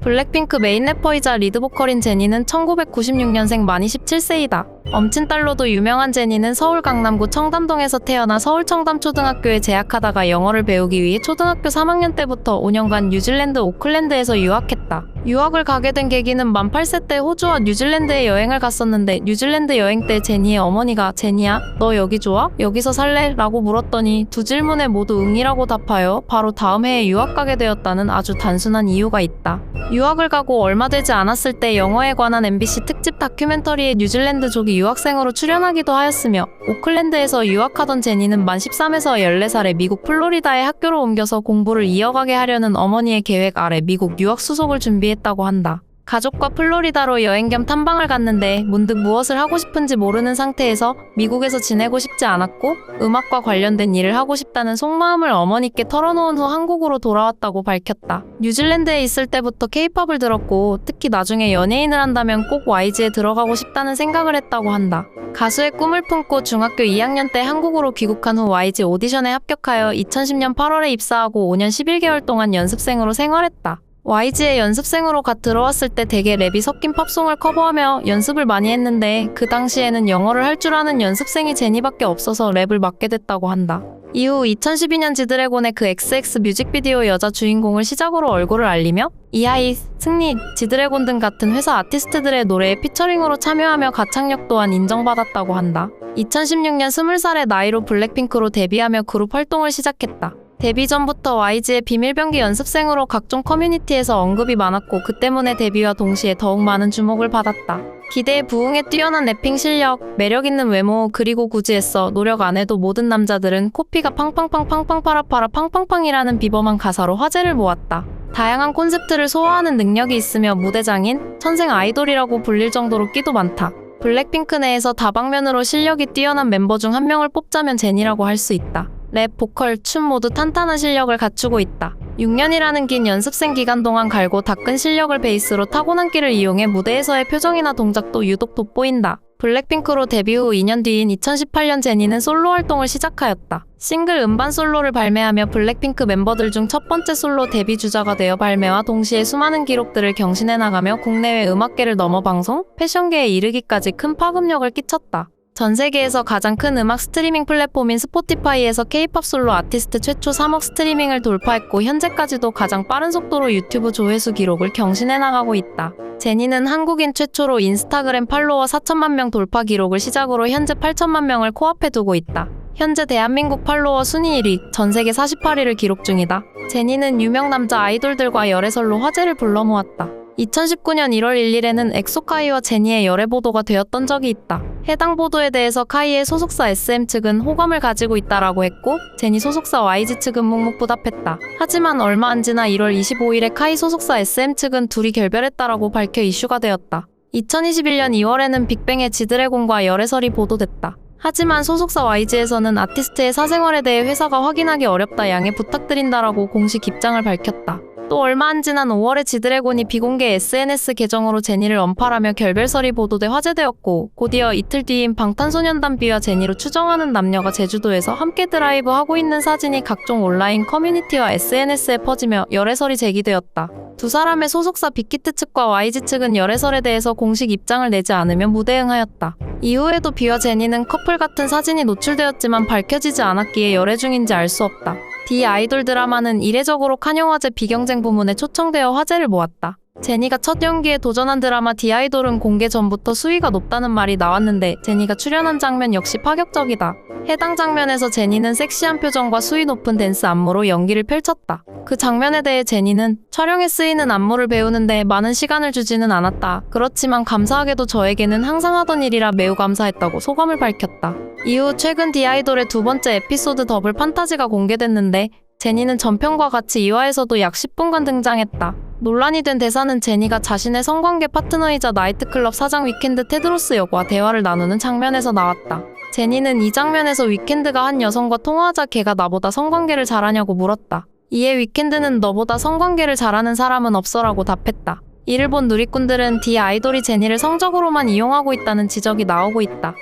블랙핑크 메인 래퍼이자 리드 보컬인 제니는 1996년생 만이 17세이다. 엄친딸로도 유명한 제니는 서울 강남구 청담동에서 태어나 서울 청담초등학교에 재학하다가 영어를 배우기 위해 초등학교 3학년 때부터 5년간 뉴질랜드 오클랜드에서 유학했다. 유학을 가게 된 계기는 만 8세 때 호주와 뉴질랜드에 여행을 갔었는데 뉴질랜드 여행 때 제니의 어머니가 제니야 너 여기 좋아? 여기서 살래? 라고 물었더니 두 질문에 모두 응이라고 답하여 바로 다음 해에 유학 가게 되었다는 아주 단순한 이유가 있다. 유학을 가고 얼마 되지 않았을 때 영어에 관한 MBC 특집 다큐멘터리에 뉴질랜드족이 유학생으로 출연하기도 하였으며 오클랜드에서 유학하던 제니는 만 13에서 14살에 미국 플로리다의 학교로 옮겨서 공부를 이어가게 하려는 어머니의 계획 아래 미국 유학 수속을 준비 했다고 한다. 가족과 플로리다로 여행 겸 탐방을 갔는데 문득 무엇을 하고 싶은지 모르는 상태에서 미국에서 지내고 싶지 않았고 음악과 관련된 일을 하고 싶다는 속마음을 어머니께 털어놓은 후 한국으로 돌아왔다고 밝혔다. 뉴질랜드에 있을 때부터 케이팝을 들었고 특히 나중에 연예인을 한다면 꼭 YG에 들어가고 싶다는 생각을 했다고 한다. 가수의 꿈을 품고 중학교 2학년 때 한국으로 귀국한 후 YG 오디션에 합격하여 2010년 8월에 입사하고 5년 11개월 동안 연습생으로 생활했다. YG에 연습생으로 갓 들어왔을 때 대개 랩이 섞인 팝송을 커버하며 연습을 많이 했는데 그 당시에는 영어를 할 줄 아는 연습생이 제니밖에 없어서 랩을 맡게 됐다고 한다. 이후 2012년 지드래곤의 그 XX 뮤직비디오 여자 주인공을 시작으로 얼굴을 알리며 이하이, 승리, 지드래곤 등 같은 회사 아티스트들의 노래에 피처링으로 참여하며 가창력 또한 인정받았다고 한다. 2016년 20살의 나이로 블랙핑크로 데뷔하며 그룹 활동을 시작했다. 데뷔 전부터 YG의 비밀병기 연습생으로 각종 커뮤니티에서 언급이 많았고 그 때문에 데뷔와 동시에 더욱 많은 주목을 받았다. 기대에 부응해 뛰어난 래핑 실력, 매력 있는 외모, 그리고 굳이 애써 노력 안 해도 모든 남자들은 코피가 팡팡팡팡팡 파라파라 팡팡팡이라는 비범한 가사로 화제를 모았다. 다양한 콘셉트를 소화하는 능력이 있으며 무대장인, 천생 아이돌이라고 불릴 정도로 끼도 많다. 블랙핑크 내에서 다방면으로 실력이 뛰어난 멤버 중 한 명을 뽑자면 제니라고 할 수 있다. 랩, 보컬, 춤 모두 탄탄한 실력을 갖추고 있다. 6년이라는 긴 연습생 기간 동안 갈고 닦은 실력을 베이스로 타고난 끼를 이용해 무대에서의 표정이나 동작도 유독 돋보인다. 블랙핑크로 데뷔 후 2년 뒤인 2018년 제니는 솔로 활동을 시작하였다. 싱글 음반 솔로를 발매하며 블랙핑크 멤버들 중 첫 번째 솔로 데뷔 주자가 되어 발매와 동시에 수많은 기록들을 경신해 나가며 국내외 음악계를 넘어 방송, 패션계에 이르기까지 큰 파급력을 끼쳤다. 전 세계에서 가장 큰 음악 스트리밍 플랫폼인 스포티파이에서 K-팝 솔로 아티스트 최초 3억 스트리밍을 돌파했고 현재까지도 가장 빠른 속도로 유튜브 조회수 기록을 경신해 나가고 있다. 제니는 한국인 최초로 인스타그램 팔로워 4천만 명 돌파 기록을 시작으로 현재 8천만 명을 코앞에 두고 있다. 현재 대한민국 팔로워 순위 1위, 전 세계 48위를 기록 중이다. 제니는 유명 남자 아이돌들과 열애설로 화제를 불러 모았다. 2019년 1월 1일에는 엑소카이와 제니의 열애 보도가 되었던 적이 있다. 해당 보도에 대해서 카이의 소속사 SM 측은 호감을 가지고 있다라고 했고 제니 소속사 YG 측은 묵묵 부답했다. 하지만 얼마 안 지나 1월 25일에 카이 소속사 SM 측은 둘이 결별했다라고 밝혀 이슈가 되었다. 2021년 2월에는 빅뱅의 지드래곤과 열애설이 보도됐다. 하지만 소속사 YG에서는 아티스트의 사생활에 대해 회사가 확인하기 어렵다 양해 부탁드린다라고 공식 입장을 밝혔다. 또 얼마 안 지난 5월에 지드래곤이 비공개 SNS 계정으로 제니를 언팔하며 결별설이 보도돼 화제되었고 곧이어 이틀 뒤인 방탄소년단 비와 제니로 추정하는 남녀가 제주도에서 함께 드라이브 하고 있는 사진이 각종 온라인 커뮤니티와 SNS에 퍼지며 열애설이 제기되었다. 두 사람의 소속사 빅히트 측과 YG 측은 열애설에 대해서 공식 입장을 내지 않으며 무대응하였다. 이후에도 비와 제니는 커플 같은 사진이 노출되었지만 밝혀지지 않았기에 열애 중인지 알 수 없다. 디 아이돌 드라마는 이례적으로 칸영화제 비경쟁 부문에 초청되어 화제를 모았다. 제니가 첫 연기에 도전한 드라마 디 아이돌은 공개 전부터 수위가 높다는 말이 나왔는데 제니가 출연한 장면 역시 파격적이다. 해당 장면에서 제니는 섹시한 표정과 수위 높은 댄스 안무로 연기를 펼쳤다. 그 장면에 대해 제니는 촬영에 쓰이는 안무를 배우는데 많은 시간을 주지는 않았다. 그렇지만 감사하게도 저에게는 항상 하던 일이라 매우 감사했다고 소감을 밝혔다. 이후 최근 디아이돌의 두 번째 에피소드 더블 판타지가 공개됐는데 제니는 전편과 같이 2화에서도 약 10분간 등장했다. 논란이 된 대사는 제니가 자신의 성관계 파트너이자 나이트클럽 사장 위켄드 테드로스 역과 대화를 나누는 장면에서 나왔다. 제니는 이 장면에서 위켄드가 한 여성과 통화하자 걔가 나보다 성관계를 잘하냐고 물었다. 이에 위켄드는 너보다 성관계를 잘하는 사람은 없어라고 답했다. 이를 본 누리꾼들은 디 아이돌이 제니를 성적으로만 이용하고 있다는 지적이 나오고 있다.